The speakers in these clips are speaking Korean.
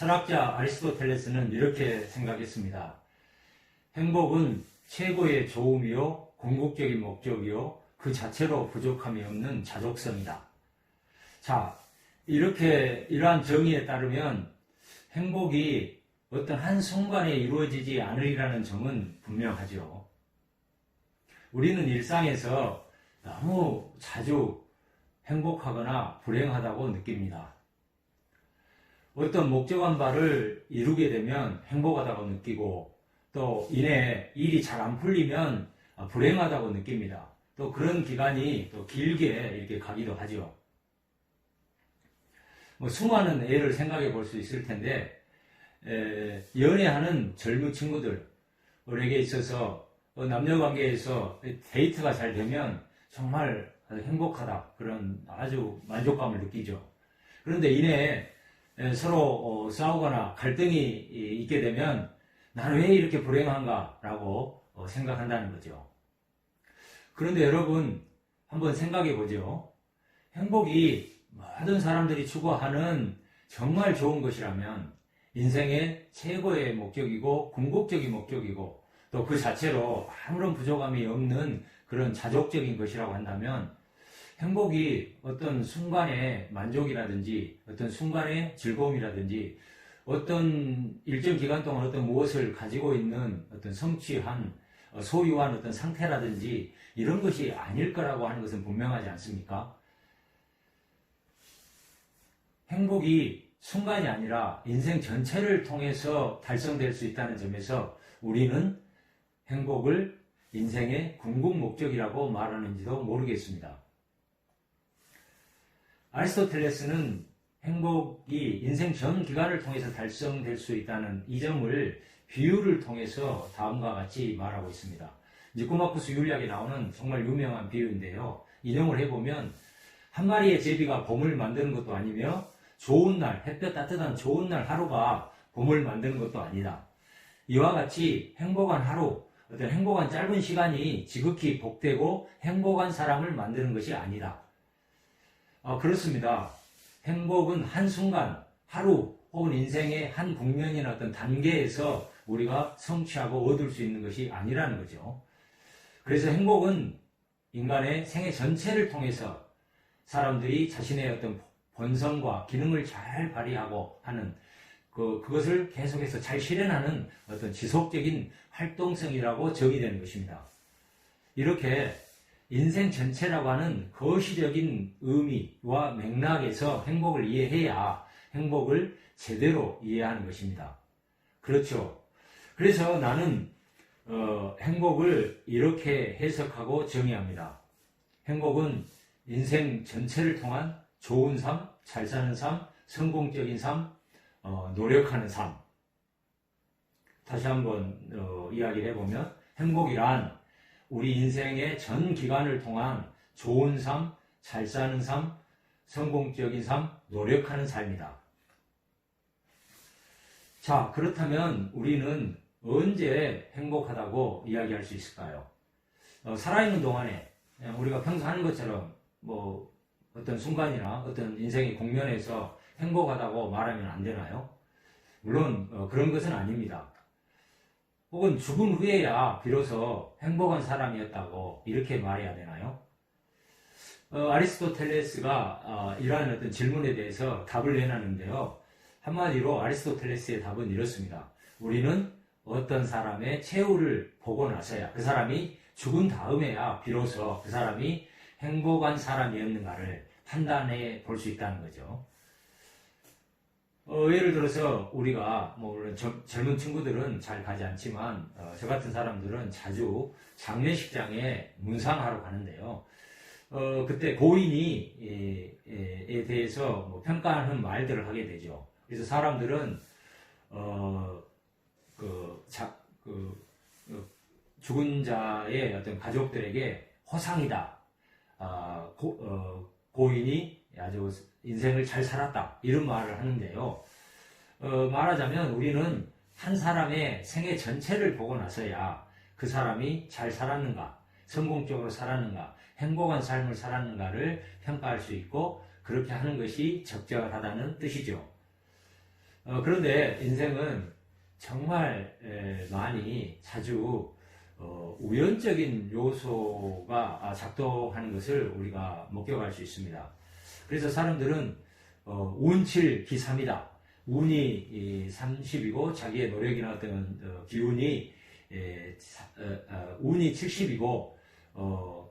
철학자 아리스토텔레스는 이렇게 생각했습니다. 행복은 최고의 좋음이요, 궁극적인 목적이요, 그 자체로 부족함이 없는 자족성이다. 자, 이렇게, 이러한 정의에 따르면 행복이 어떤 한 순간에 이루어지지 않으리라는 점은 분명하죠. 우리는 일상에서 너무 자주 행복하거나 불행하다고 느낍니다. 어떤 목적한 바를 이루게 되면 행복하다고 느끼고 또 이내 일이 잘 안 풀리면 불행하다고 느낍니다. 또 그런 기간이 또 길게 이렇게 가기도 하죠. 뭐 수많은 예를 생각해 볼 수 있을 텐데 에, 연애하는 젊은 친구들에게 있어서 어, 남녀 관계에서 데이트가 잘 되면 정말 행복하다 그런 아주 만족감을 느끼죠. 그런데 이내 서로 어, 싸우거나 갈등이 있게 되면 나는 왜 이렇게 불행한가라고 어, 생각한다는 거죠. 그런데 여러분 한번 생각해 보죠. 행복이 모든 사람들이 추구하는 정말 좋은 것이라면 인생의 최고의 목적이고 궁극적인 목적이고 또 그 자체로 아무런 부족함이 없는 그런 자족적인 것이라고 한다면 행복이 어떤 순간의 만족이라든지 어떤 순간의 즐거움이라든지 어떤 일정 기간 동안 어떤 무엇을 가지고 있는 어떤 성취한 소유한 어떤 상태라든지 이런 것이 아닐 거라고 하는 것은 분명하지 않습니까? 행복이 순간이 아니라 인생 전체를 통해서 달성될 수 있다는 점에서 우리는 행복을 인생의 궁극 목적이라고 말하는지도 모르겠습니다. 아리스토텔레스는 행복이 인생 전 기간을 통해서 달성될 수 있다는 이 점을 비유를 통해서 다음과 같이 말하고 있습니다. 니코마쿠스 율리학에 나오는 정말 유명한 비유인데요. 인용을 해보면 한 마리의 제비가 봄을 만드는 것도 아니며 좋은 날, 햇볕 따뜻한 좋은 날 하루가 봄을 만드는 것도 아니다. 이와 같이 행복한 하루, 어떤 행복한 짧은 시간이 지극히 복되고 행복한 사람을 만드는 것이 아니다. 어, 그렇습니다. 행복은 한순간, 하루, 혹은 인생의 한 국면이나 어떤 단계에서 우리가 성취하고 얻을 수 있는 것이 아니라는 거죠. 그래서 행복은 인간의 생애 전체를 통해서 사람들이 자신의 어떤 본성과 기능을 잘 발휘하고 하는 그, 그것을 계속해서 잘 실현하는 어떤 지속적인 활동성이라고 정의되는 것입니다. 이렇게 인생 전체라고 하는 거시적인 의미와 맥락에서 행복을 이해해야 행복을 제대로 이해하는 것입니다. 그렇죠. 그래서 나는 어, 행복을 이렇게 해석하고 정의합니다. 행복은 인생 전체를 통한 좋은 삶, 잘 사는 삶, 성공적인 삶, 어, 노력하는 삶. 다시 한번 어, 이야기를 해보면 행복이란 우리 인생의 전 기간을 통한 좋은 삶, 잘 사는 삶, 성공적인 삶, 노력하는 삶이다. 자, 그렇다면 우리는 언제 행복하다고 이야기할 수 있을까요? 어, 살아있는 동안에 우리가 평소 하는 것처럼 뭐 어떤 순간이나 어떤 인생의 국면에서 행복하다고 말하면 안 되나요? 물론 어, 그런 것은 아닙니다. 혹은 죽은 후에야 비로소 행복한 사람이었다고 이렇게 말해야 되나요? 어, 아리스토텔레스가 어, 이러한 어떤 질문에 대해서 답을 내놨는데요. 한마디로 아리스토텔레스의 답은 이렇습니다. 우리는 어떤 사람의 최후를 보고 나서야 그 사람이 죽은 다음에야 비로소 그 사람이 행복한 사람이었는가를 판단해 볼 수 있다는 거죠. 어, 예를 들어서 우리가 뭐 물론 저, 젊은 친구들은 잘 가지 않지만 어, 저 같은 사람들은 자주 장례식장에 문상하러 가는데요. 어, 그때 고인이 에, 에, 에 대해서 뭐 평가하는 말들을 하게 되죠. 그래서 사람들은 어, 그, 자, 그, 그 죽은 자의 어떤 가족들에게 허상이다. 아, 고, 어, 고인이 아주 인생을 잘 살았다. 이런 말을 하는데요. 어, 말하자면 우리는 한 사람의 생애 전체를 보고 나서야 그 사람이 잘 살았는가, 성공적으로 살았는가, 행복한 삶을 살았는가를 평가할 수 있고 그렇게 하는 것이 적절하다는 뜻이죠. 어, 그런데 인생은 정말 에, 많이 자주 어, 우연적인 요소가 아, 작동하는 것을 우리가 목격할 수 있습니다. 그래서 사람들은 어, 운칠 기삼이다. 운이 30이고 자기의 노력이나 어떤 어, 기운이 에, 사- 어, 어, 운이 70이고 어,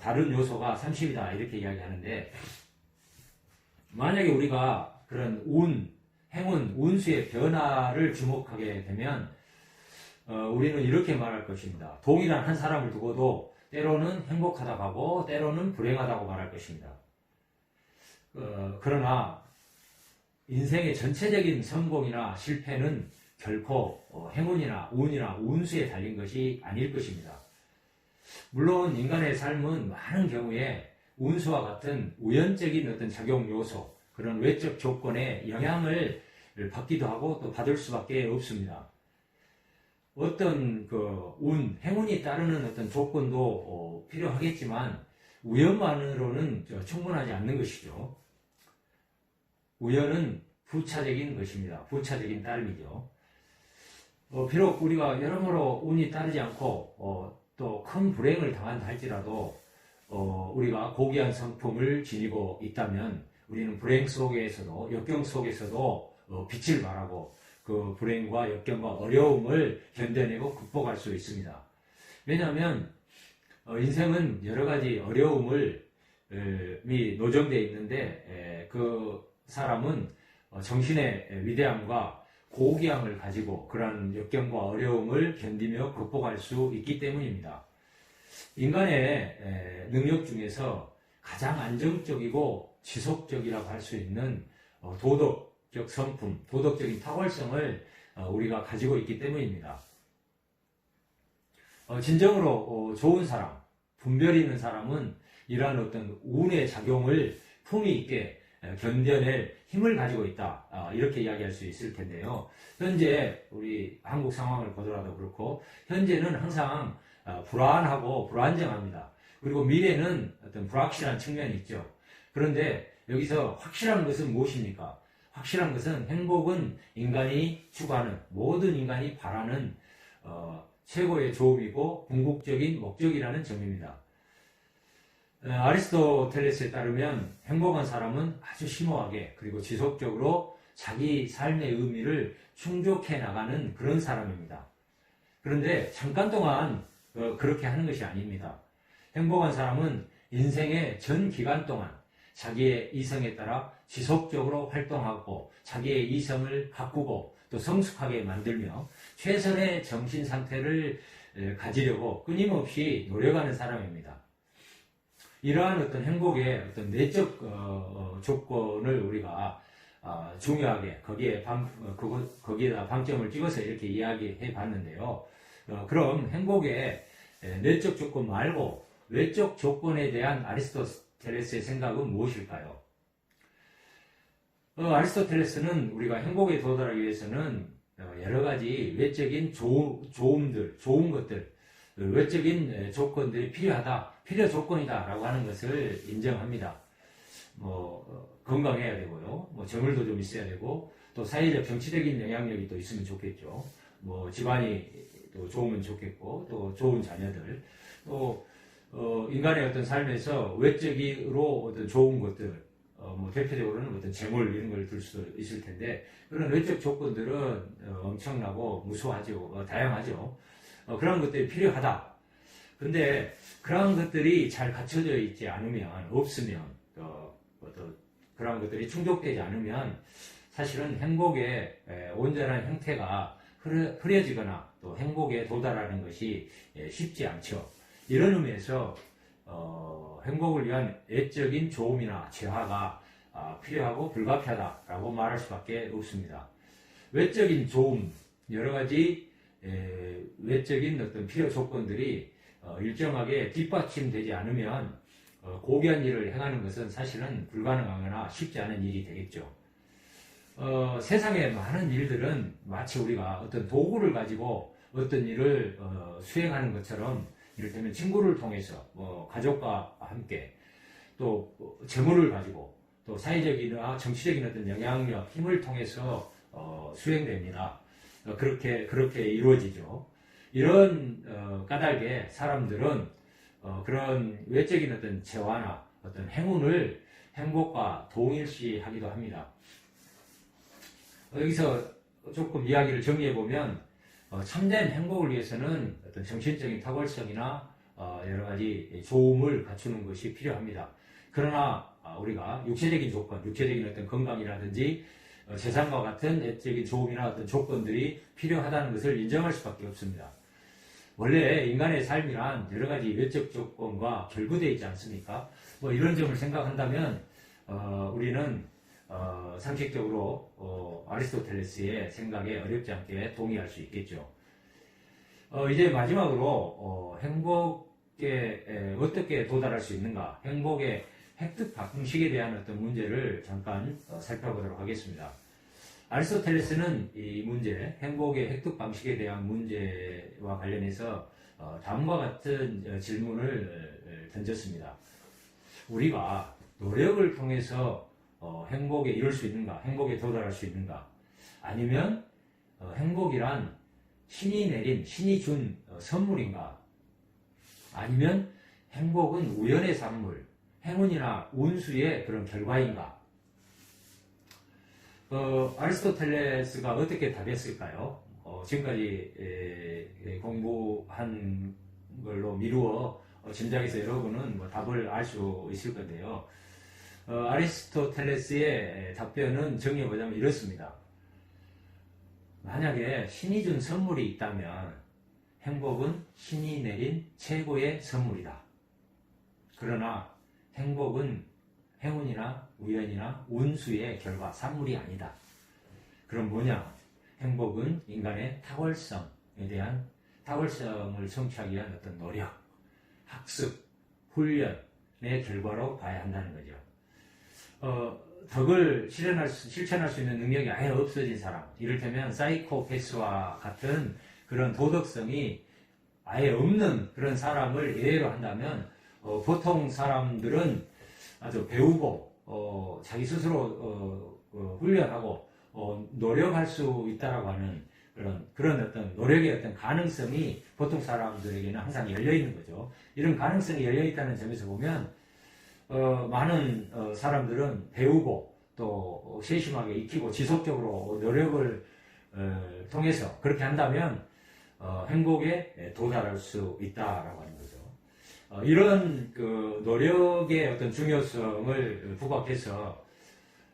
다른 요소가 30이다 이렇게 이야기하는데 만약에 우리가 그런 운, 행운, 운수의 변화를 주목하게 되면 어, 우리는 이렇게 말할 것입니다. 동일한 한 사람을 두고도 때로는 행복하다고 하고 때로는 불행하다고 말할 것입니다. 어, 그러나 인생의 전체적인 성공이나 실패는 결코 어, 행운이나 운이나 운수에 달린 것이 아닐 것입니다. 물론 인간의 삶은 많은 경우에 운수와 같은 우연적인 어떤 작용 요소, 그런 외적 조건에 영향을 받기도 하고 또 받을 수밖에 없습니다. 어떤 그 운, 행운이 따르는 어떤 조건도 어, 필요하겠지만 우연만으로는 저 충분하지 않는 것이죠. 우연은 부차적인 것입니다. 부차적인 따름이죠. 어, 비록 우리가 여러모로 운이 따르지 않고 어, 또 큰 불행을 당한다 할지라도 어, 우리가 고귀한 성품을 지니고 있다면 우리는 불행 속에서도 역경 속에서도 어, 빛을 발하고 그 불행과 역경과 어려움을 견뎌내고 극복할 수 있습니다. 왜냐하면 어, 인생은 여러 가지 어려움을 에, 이 노정되어 있는데 에, 그 사람은 어, 정신의 위대함과 고귀함을 가지고 그러한 역경과 어려움을 견디며 극복할 수 있기 때문입니다. 인간의 에, 능력 중에서 가장 안정적이고 지속적이라고 할 수 있는 어, 도덕적 성품, 도덕적인 탁월성을 어, 우리가 가지고 있기 때문입니다. 어, 진정으로 어, 좋은 사람, 분별 있는 사람은 이러한 어떤 운의 작용을 품위 있게 에, 견뎌낼 힘을 가지고 있다. 아, 이렇게 이야기할 수 있을 텐데요. 현재 우리 한국 상황을 보더라도 그렇고 현재는 항상 아, 불안하고 불안정합니다. 그리고 미래는 어떤 불확실한 측면이 있죠. 그런데 여기서 확실한 것은 무엇입니까? 확실한 것은 행복은 인간이 추구하는 모든 인간이 바라는 어, 최고의 조업이고 궁극적인 목적이라는 점입니다. 어, 아리스토텔레스에 따르면 행복한 사람은 아주 심오하게 그리고 지속적으로 자기 삶의 의미를 충족해 나가는 그런 사람입니다. 그런데 잠깐 동안 어, 그렇게 하는 것이 아닙니다. 행복한 사람은 인생의 전 기간 동안 자기의 이성에 따라 지속적으로 활동하고 자기의 이성을 가꾸고 또 성숙하게 만들며 최선의 정신 상태를 에, 가지려고 끊임없이 노력하는 사람입니다. 이러한 어떤 행복의 어떤 내적 어, 어, 조건을 우리가 아, 중요하게 거기에 방, 어, 그거, 거기에다 방점을 찍어서 이렇게 이야기해 봤는데요. 어, 그럼 행복의 에, 내적 조건 말고 외적 조건에 대한 아리스토텔레스의 생각은 무엇일까요? 어, 아리스토텔레스는 우리가 행복에 도달하기 위해서는 어, 여러 가지 외적인 조, 좋음들, 좋은 것들, 어, 외적인 에, 조건들이 필요하다, 필요 조건이다라고 하는 것을 인정합니다. 뭐 어, 건강해야 되고요, 뭐 정을도 좀 있어야 되고, 또 사회적 정치적인 영향력이 또 있으면 좋겠죠. 뭐 집안이 또 좋으면 좋겠고, 또 좋은 자녀들, 또 어, 인간의 어떤 삶에서 외적으로 어떤 좋은 것들, 어, 뭐 대표적으로는 어떤 재물 이런 걸 들 수도 있을 텐데 그런 외적 조건들은 어, 엄청나고 무수하죠, 어, 다양하죠. 어, 그런 것들이 필요하다. 근데 그런 것들이 잘 갖춰져 있지 않으면 없으면 또, 뭐또 그런 것들이 충족되지 않으면 사실은 행복의 에, 온전한 형태가 흐려, 흐려지거나 또 행복에 도달하는 것이 예, 쉽지 않죠. 이런 의미에서 어, 행복을 위한 애적인 조음이나 재화가 아, 필요하고 불가피하다라고 말할 수밖에 없습니다. 외적인 조음 여러 가지 에, 외적인 어떤 필요 조건들이 어, 일정하게 뒷받침되지 않으면 어, 고귀한 일을 행하는 것은 사실은 불가능하거나 쉽지 않은 일이 되겠죠. 어, 세상의 많은 일들은 마치 우리가 어떤 도구를 가지고 어떤 일을 어, 수행하는 것처럼 이를테면 친구를 통해서 뭐 가족과 함께 또 재물을 가지고 또 사회적이나 정치적인 어떤 영향력, 힘을 통해서 어, 수행됩니다. 어, 그렇게 그렇게 이루어지죠. 이런 어, 까닭에 사람들은 어, 그런 외적인 어떤 재화나 어떤 행운을 행복과 동일시하기도 합니다. 어, 여기서 조금 이야기를 정리해 보면 어, 참된 행복을 위해서는 어떤 정신적인 탁월성이나 어, 여러 가지 좋음을 갖추는 것이 필요합니다. 그러나 아, 우리가 육체적인 조건, 육체적인 어떤 건강이라든지 어, 재산과 같은 내적인 좋음이나 어떤 조건들이 필요하다는 것을 인정할 수밖에 없습니다. 원래 인간의 삶이란 여러 가지 외적 조건과 결부되어 있지 않습니까? 뭐 이런 점을 생각한다면 어, 우리는 어, 상식적으로 어, 아리스토텔레스의 생각에 어렵지 않게 동의할 수 있겠죠. 어, 이제 마지막으로 어, 행복에 에, 어떻게 도달할 수 있는가, 행복의 획득 방식에 대한 어떤 문제를 잠깐 어, 살펴보도록 하겠습니다. 아리스토텔레스는 이 문제, 행복의 획득 방식에 대한 문제와 관련해서 어, 다음과 같은 어, 질문을 어, 던졌습니다. 우리가 노력을 통해서 어, 행복에 이룰 수 있는가, 행복에 도달할 수 있는가, 아니면 어, 행복이란 신이 내린, 신이 준 어, 선물인가, 아니면 행복은 우연의 산물, 행운이나 운수의 그런 결과인가? 어, 아리스토텔레스가 어떻게 답했을까요? 어, 지금까지 에, 에, 공부한 걸로 미루어 어, 짐작해서 여러분은 뭐 답을 알 수 있을 건데요. 어, 아리스토텔레스의 답변은 정리해보자면 이렇습니다. 만약에 신이 준 선물이 있다면 행복은 신이 내린 최고의 선물이다. 그러나 행복은 행운이나 우연이나 운수의 결과, 산물이 아니다. 그럼 뭐냐? 행복은 인간의 탁월성에 대한 탁월성을 성취하기 위한 어떤 노력, 학습, 훈련의 결과로 봐야 한다는 거죠. 어, 덕을 실현할 수, 실천할 수 있는 능력이 아예 없어진 사람, 이를테면 사이코패스와 같은 그런 도덕성이 아예 없는 그런 사람을 예외로 한다면 어, 보통 사람들은 아주 배우고 어, 자기 스스로 어, 어, 훈련하고 어, 노력할 수 있다라고 하는 그런 그런 어떤 노력의 어떤 가능성이 보통 사람들에게는 항상 열려 있는 거죠. 이런 가능성이 열려 있다는 점에서 보면 어, 많은 어, 사람들은 배우고 또 세심하게 익히고 지속적으로 노력을 어, 통해서 그렇게 한다면 어, 행복에 도달할 수 있다라고 거죠. 어, 이런 그 노력의 어떤 중요성을 부각해서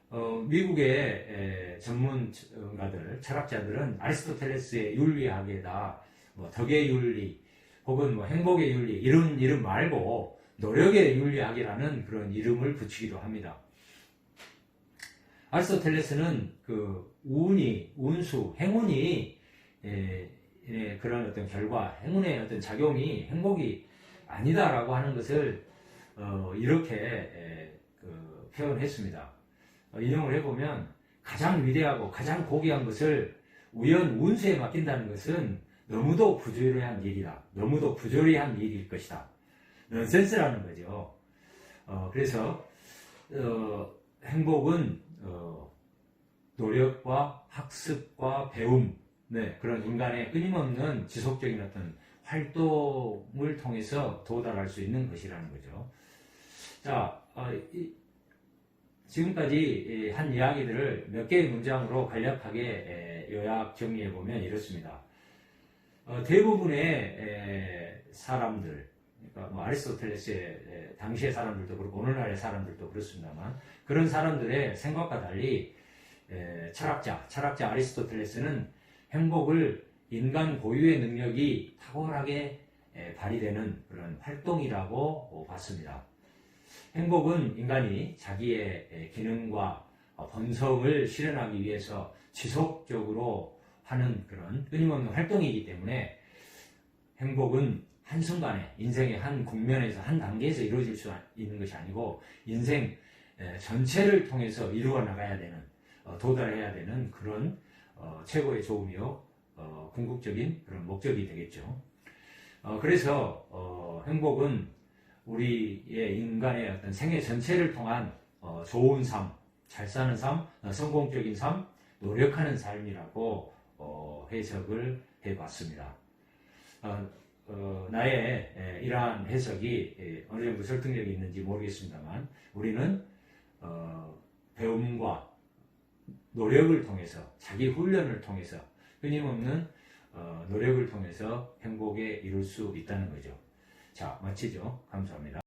어, 미국의 에, 전문가들, 철학자들은 아리스토텔레스의 윤리학에다 뭐 덕의 윤리 혹은 뭐 행복의 윤리 이런 이름 말고 노력의 윤리학이라는 그런 이름을 붙이기도 합니다. 아리스토텔레스는 그 운이, 운수, 행운이 에, 에, 그런 어떤 결과, 행운의 어떤 작용이 행복이 아니다라고 하는 것을 어, 이렇게 에, 그 표현했습니다. 어, 인용을 해보면 가장 위대하고 가장 고귀한 것을 우연 운수에 맡긴다는 것은 너무도 부조리한 일이다. 너무도 부조리한 일일 것이다. 넌센스라는 거죠. 어, 그래서 어, 행복은 어, 노력과 학습과 배움, 네, 그런 인간의 끊임없는 지속적인 어떤 활동을 통해서 도달할 수 있는 것이라는 거죠. 자, 어, 이, 지금까지 한 이야기들을 몇 개의 문장으로 간략하게 요약 정리해 보면 이렇습니다. 어, 대부분의 에, 사람들, 그러니까 뭐 아리스토텔레스의 에, 당시의 사람들도 그렇고 오늘날의 사람들도 그렇습니다만 그런 사람들의 생각과 달리 에, 철학자, 철학자 아리스토텔레스는 행복을 인간 고유의 능력이 탁월하게 에, 발휘되는 그런 활동이라고 봤습니다. 행복은 인간이 자기의 에, 기능과 어, 본성을 실현하기 위해서 지속적으로 하는 그런 끊임없는 활동이기 때문에 행복은 한순간에 인생의 한 국면에서 한 단계에서 이루어질 수 있는 것이 아니고 인생 에, 전체를 통해서 이루어 나가야 되는 어, 도달해야 되는 그런 어, 최고의 좋음이요 어, 궁극적인 그런 목적이 되겠죠. 어, 그래서 어, 행복은 우리의 인간의 어떤 생애 전체를 통한 어, 좋은 삶, 잘 사는 삶, 어, 성공적인 삶, 노력하는 삶이라고 어, 해석을 해봤습니다. 어, 어, 나의 에, 이러한 해석이 에, 어느 정도 설득력이 있는지 모르겠습니다만 우리는 어, 배움과 노력을 통해서 자기 훈련을 통해서 끊임없는 어, 노력을 통해서 행복에 이룰 수 있다는 거죠. 자 마치죠. 감사합니다.